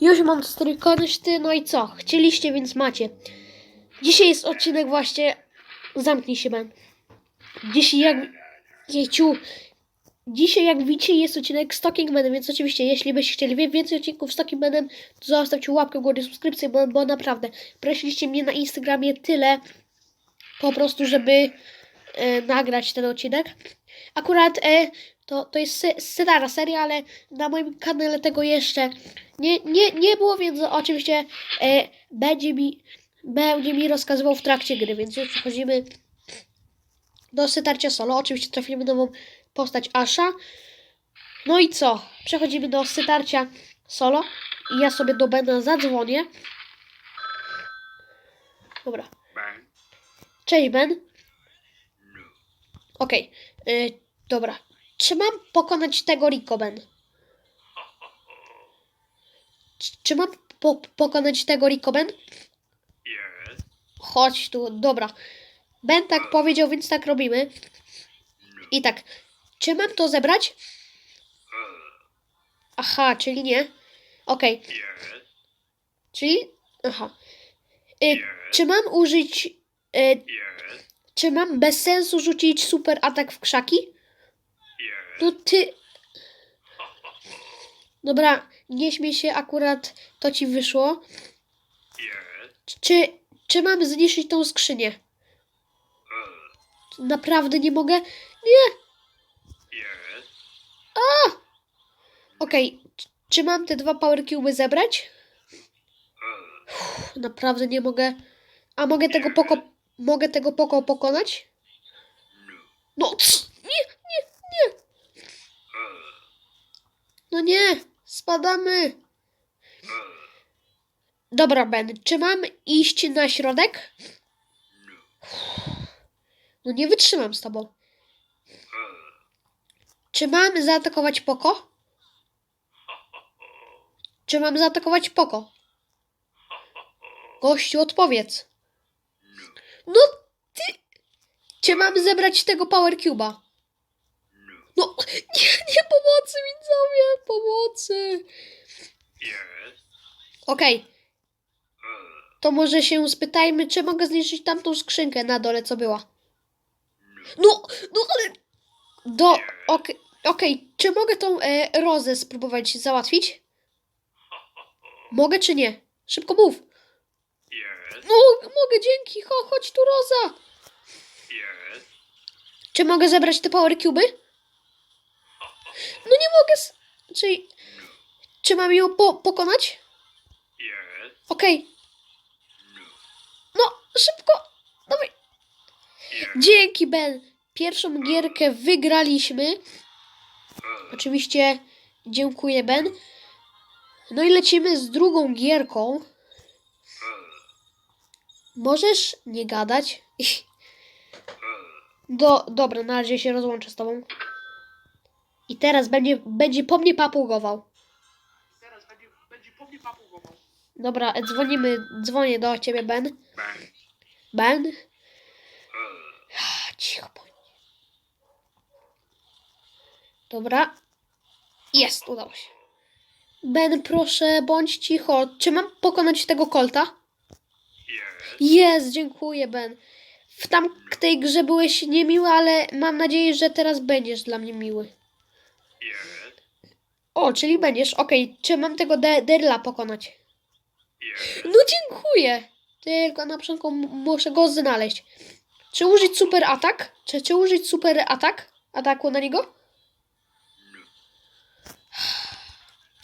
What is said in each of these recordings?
Już mam strójkonyszty, no i co? Chcieliście, więc macie. Dzisiaj jest odcinek właśnie... Zamknij się, Ben. Dzisiaj jak... Jejciu. Dzisiaj, jak widzicie, jest odcinek z Talking Manem, więc oczywiście, jeśli byście chcieli więcej odcinków z Talking Manem, to zostawcie łapkę w górę, subskrypcję, bo, bo naprawdę prosiliście mnie na Instagramie tyle, po prostu, żeby e, nagrać ten odcinek. Akurat e, to, to jest se- stara seria, ale na moim kanale tego jeszcze nie, nie, nie było, więc oczywiście e, będzie, mi, będzie mi rozkazywał w trakcie gry, więc już przechodzimy do sytarcia solo. Oczywiście trafimy nową postać Asha. No i co? Przechodzimy do sytarcia solo. I ja sobie do Bena zadzwonię. Dobra. Cześć Ben. Okej. y, dobra. Czy mam pokonać tego Rico, Ben? Czy, mam po, pokonać tego Rico, Ben? Chodź tu, dobra. Ben tak powiedział, więc tak robimy. I tak. Czy mam to zebrać? Aha, czyli nie. Okej, yes, czyli. Aha. Y, czy mam użyć. Y, czy mam bez sensu rzucić super atak w krzaki? No ty. Dobra, nie śmiej się, akurat to ci wyszło. Czy, czy mam zniszczyć tą skrzynię? Naprawdę nie mogę? Nie! yes, Okej, c- czy mam te dwa power cube zebrać? Uff, naprawdę nie mogę. A mogę tego poko... Mogę tego poko pokonać? No, cs, nie, nie, nie. No nie, spadamy. Dobra, Ben, czy mam iść na środek? No nie wytrzymam z tobą. Czy mam zaatakować Poko? Czy mam zaatakować Poko? Gościu, odpowiedz. No ty... Czy mam zebrać tego Power Cube'a? No, nie, nie, pomocy, widzowie, pomocy. Okej, to może się spytajmy, czy mogę zniszczyć tamtą skrzynkę na dole, co była. No, no ale... Do... Okej, okej, czy mogę tą e, rozę spróbować załatwić? Mogę czy nie? Szybko mów. No, mogę, dzięki. Cho, chodź tu, Roza. Czy mogę zebrać te power cuby? No nie mogę. s- Czyli... Czy mam ją po pokonać? Okej. No, szybko. Dawaj. Dzięki, Ben. Pierwszą gierkę wygraliśmy. Oczywiście dziękuję, Ben. No i lecimy z drugą gierką. Możesz nie gadać? Do, dobra, na razie się rozłączę z tobą. I teraz będzie, będzie po mnie papugował. Teraz będzie, będzie po mnie papugował. Dobra, dzwonimy, dzwonię do ciebie, Ben. Ben? Ah, Cicho bądź. Dobra. Jest, udało się. Ben, proszę, bądź cicho. Czy mam pokonać tego kolta? Jest, dziękuję, Ben. W tamtej grze byłeś niemiły, ale mam nadzieję, że teraz będziesz dla mnie miły. O, czyli będziesz. Okej, czy mam tego de Derla pokonać? No dziękuję. Tylko na początku m- muszę go znaleźć. Czy użyć super atak? Czy, czy użyć super atak? Ataku na niego?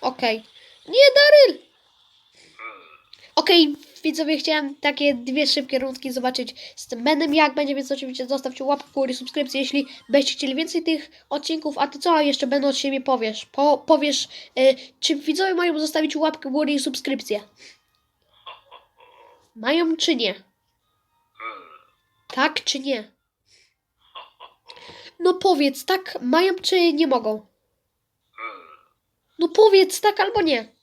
Okej. Nie, Daryl! Okej, widzowie, chciałem takie dwie szybkie rundki zobaczyć z tym Benem, jak będzie, więc oczywiście zostawcie łapkę w górę, subskrypcję, jeśli będziecie chcieli więcej tych odcinków. A ty co jeszcze, Ben, od siebie powiesz? Po, powiesz, y, czy widzowie mają zostawić łapkę w górę i subskrypcję? Mają czy nie? Tak czy nie? No powiedz, tak mają czy nie mogą? No powiedz tak albo nie.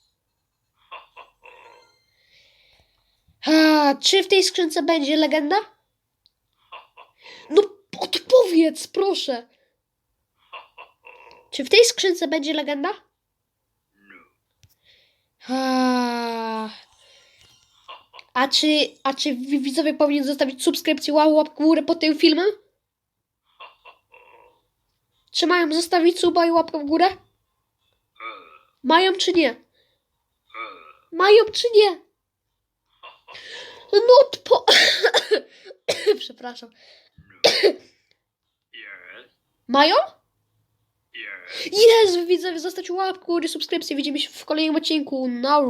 A, czy w tej skrzynce będzie legenda? No odpowiedz, proszę. Czy w tej skrzynce będzie legenda? A, a czy, a czy widzowie powinien zostawić subskrypcję, wow, łapkę w górę pod tym filmem? Czy mają zostawić suba i łapkę w górę? Mają czy nie? Mają czy nie? Not po... Przepraszam. Mają? Jest, widzowie, zostać łapkę, subskrypcję. Widzimy się w kolejnym odcinku. Nara.